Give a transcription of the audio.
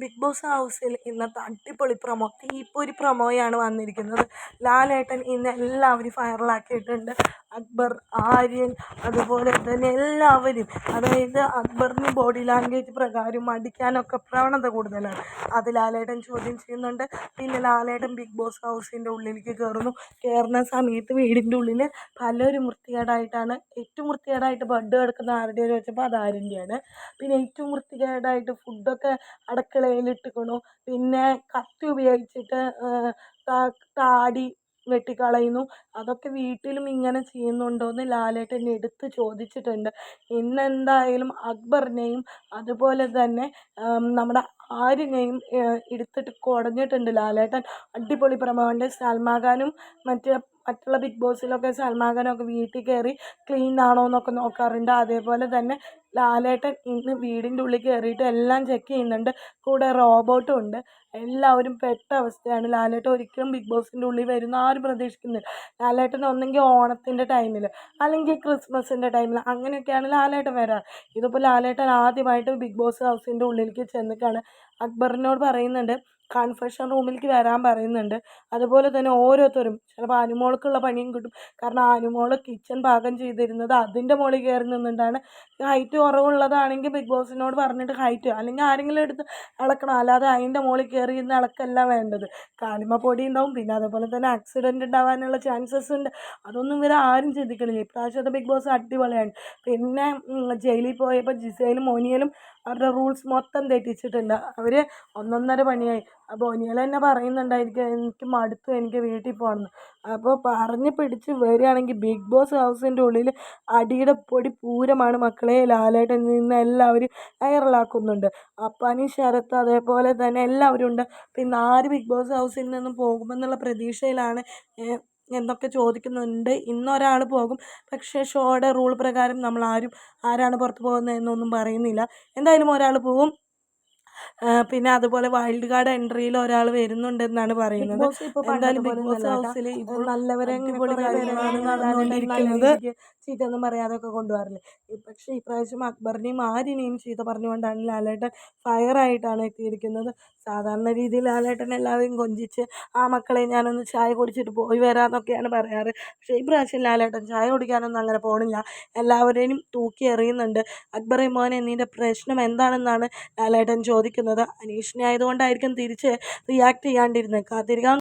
Big boss ഹൗസിൽ ഇന്നത്തെ അടിപൊളി പ്രൊമോ തീപ്പൊരി പ്രൊമോയാണ് വന്നിരിക്കുന്നത്. ലാലേട്ടൻ ഇന്ന് എല്ലാവരും ഫയറലാക്കിയിട്ടുണ്ട്. അക്ബർ ആര്യൻ അതുപോലെ തന്നെ എല്ലാവരും. അതായത് അക്ബറിന് ബോഡി ലാംഗ്വേജ് പ്രകാരം അടിക്കാനൊക്കെ പ്രവണത കൂടുതലാണ്. അത് ലാലേട്ടൻ ചോദ്യം ചെയ്യുന്നുണ്ട്. പിന്നെ ലാലേട്ടൻ ബിഗ് ബോസ് ഹൗസിന്റെ ഉള്ളിലേക്ക് കയറുന്നു കയറുന്ന സമയത്ത് വീടിന്റെ ഉള്ളിൽ പലരും വൃത്തികേടായിട്ടാണ് ഏറ്റവും വൃത്തികേടായിട്ട് ബഡ് കിടക്കുന്ന ആരുടെയെന്ന് ചോദിച്ചപ്പോൾ അത് ആര്യന്റെയാണ് പിന്നെ ഏറ്റവും വൃത്തികേടായിട്ട് ഫുഡൊക്കെ അടുക്കളയിൽ ഇട്ടിരിക്കണു പിന്നെ കത്തി ഉപയോഗിച്ചിട്ട് താടി വെട്ടിക്കളയുന്നു. അതൊക്കെ വീട്ടിലും ഇങ്ങനെ ചെയ്യുന്നുണ്ടോയെന്ന് ലാലേട്ടൻ എടുത്ത് ചോദിച്ചിട്ടുണ്ട്. ഇന്നെന്തായാലും അക്ബറിനെയും അതുപോലെ തന്നെ നമ്മുടെ ആര്യനെയും എടുത്തിട്ട് കുടഞ്ഞിട്ടുണ്ട് ലാലേട്ടൻ. അടിപൊളി പ്രമോണ്ട് സൽമാൻ ഖാനും മറ്റ് മറ്റുള്ള ബിഗ് ബോസിലൊക്കെ സൽമാൻ ഖാനൊക്കെ വീട്ടിൽ കയറി ക്ലീൻ ആണോ എന്നൊക്കെ നോക്കാറുണ്ട്. അതേപോലെ തന്നെ ലാലേട്ടൻ ഇന്ന് വീടിന്റെ ഉള്ളിൽ കയറിയിട്ട് എല്ലാം ചെക്ക് ചെയ്യുന്നുണ്ട്. കൂടെ റോബോട്ടും ഉണ്ട്. എല്ലാവരും പെട്ട അവസ്ഥയാണ് ലാലേട്ടൻ ഒരിക്കലും ബിഗ് ബോസിന്റെ ഉള്ളിൽ വരുന്ന ആരും പ്രതീക്ഷിക്കുന്നില്ല. ലാലേട്ടൻ ഒന്നെങ്കിൽ ഓണത്തിന്റെ ടൈമിൽ അല്ലെങ്കിൽ ക്രിസ്മസിന്റെ ടൈമിൽ അങ്ങനെയൊക്കെയാണ് ലാലേട്ടൻ വരാറ്. ഇതിപ്പോൾ ലാലേട്ടൻ ആദ്യമായിട്ട് ബിഗ് ബോസ് ഹൗസിന്റെ ഉള്ളിലേക്ക് ചെന്നിട്ടാണ് അക്ബറിനോട് പറയുന്നുണ്ട് കൺഫെഷൻ റൂമിലേക്ക് വരാൻ പറയുന്നുണ്ട്. അതുപോലെ തന്നെ ഓരോരുത്തരും ചിലപ്പോൾ അനുമോൾക്കുള്ള പണിയും കിട്ടും. കാരണം അനുമോൾ കിച്ചൺ പാകം ചെയ്തിരുന്നത് അതിന്റെ മുകളിൽ കയറി നിന്നിട്ടാണ്. ഹൈറ്റ് കുറവുള്ളതാണെങ്കിൽ ബിഗ് ബോസിനോട് പറഞ്ഞിട്ട് ഹൈറ്റ് അല്ലെങ്കിൽ ആരെങ്കിലും എടുത്ത് ഇളക്കണം അല്ലാതെ അതിന്റെ മുകളിൽ കയറി ഇരുന്ന് ഇളക്കല്ല വേണ്ടത്. കാലിമ പൊടി ഉണ്ടാവും. പിന്നെ അതുപോലെ തന്നെ ആക്സിഡന്റ് ഉണ്ടാവാനുള്ള ചാൻസസ് ഉണ്ട്. അതൊന്നും ഇവർ ആരും ചിന്തിക്കണില്ല. ഇപ്രാവശ്യത്തെ ബിഗ് ബോസ് അടിപൊളിയാണ്. പിന്നെ ജയിലിൽ പോയപ്പോൾ ജിസയിലും മോനിയലും അവരുടെ റൂൾസ് മൊത്തം തെറ്റിച്ചിട്ടുണ്ട്. അവർ ഒന്നൊന്നര പണിയായി. ഒനിയൽ തന്നെ പറയുന്നുണ്ടായിരിക്കും എനിക്ക് മടുത്തു എനിക്ക് വീട്ടിൽ പോകണം. അപ്പോൾ പറഞ്ഞ് പിടിച്ച് വരികയാണെങ്കിൽ ബിഗ് ബോസ് ഹൗസിന്റെ ഉള്ളിൽ അടിയുടെ പൊടി പൂരമാണ് മക്കളെ ലാലേട്ടൻ നിന്ന് എല്ലാവരും വൈറലാക്കുന്നുണ്ട്. അപ്പാനി ശരത്ത് അതേപോലെ തന്നെ എല്ലാവരും ഉണ്ട്. പിന്നെ ആര് ബിഗ് ബോസ് ഹൗസിൽ നിന്നും പോകുമെന്നുള്ള പ്രതീക്ഷയിലാണ് എന്നൊക്കെ ചോദിക്കുന്നുണ്ട്. ഇന്നൊരാൾ പോകും. പക്ഷേ ഷോയുടെ റൂൾ പ്രകാരം നമ്മൾ ആരും ആരാണ് പുറത്ത് പോകുന്നത് എന്നൊന്നും പറയുന്നില്ല. എന്തായാലും ഒരാൾ പോകും പിന്നെ അതുപോലെ വൈൽഡ് കാർഡ് എൻട്രിയിൽ ഒരാൾ വരുന്നുണ്ടെന്നാണ് പറയുന്നത്. എന്തായാലും ബിഗ് ബോസ് ഹൗസിൽ ഇപ്പോൾ നല്ലവരെ നടന്നുകൊണ്ടിരിക്കുന്നത് ചീത്തയൊന്നും പറയാതൊക്കെ കൊണ്ടുപോകാറില്ലേ പക്ഷേ ഇപ്രാവശ്യം അക്ബറിനെയും ആര്യനെയും ചീത്ത പറഞ്ഞുകൊണ്ടാണ് ലാലേട്ടൻ ഫയറായിട്ടാണ് എത്തിയിരിക്കുന്നത്. സാധാരണ രീതിയിൽ ലാലേട്ടൻ എല്ലാവരെയും കൊഞ്ചിച്ച് ആ മക്കളെ ഞാനൊന്ന് ചായ കുടിച്ചിട്ട് പോയി വരാമെന്നൊക്കെയാണ് പറയാറ്. പക്ഷേ ഈ പ്രാവശ്യം ലാലേട്ടൻ ചായ കുടിക്കാനൊന്നും അങ്ങനെ പോകണില്ല എല്ലാവരെയും തൂക്കി എറിയുന്നുണ്ട്. അക്ബറേ മോനെ നിന്റെ പ്രശ്നം എന്താണെന്നാണ് ലാലേട്ടൻ ചോദിക്കുന്നത്. അനീഷിനെ ആയതുകൊണ്ടായിരിക്കും തിരിച്ച് റിയാക്ട് ചെയ്യാണ്ടിരുന്നത്. കാത്തിരിക്കാം.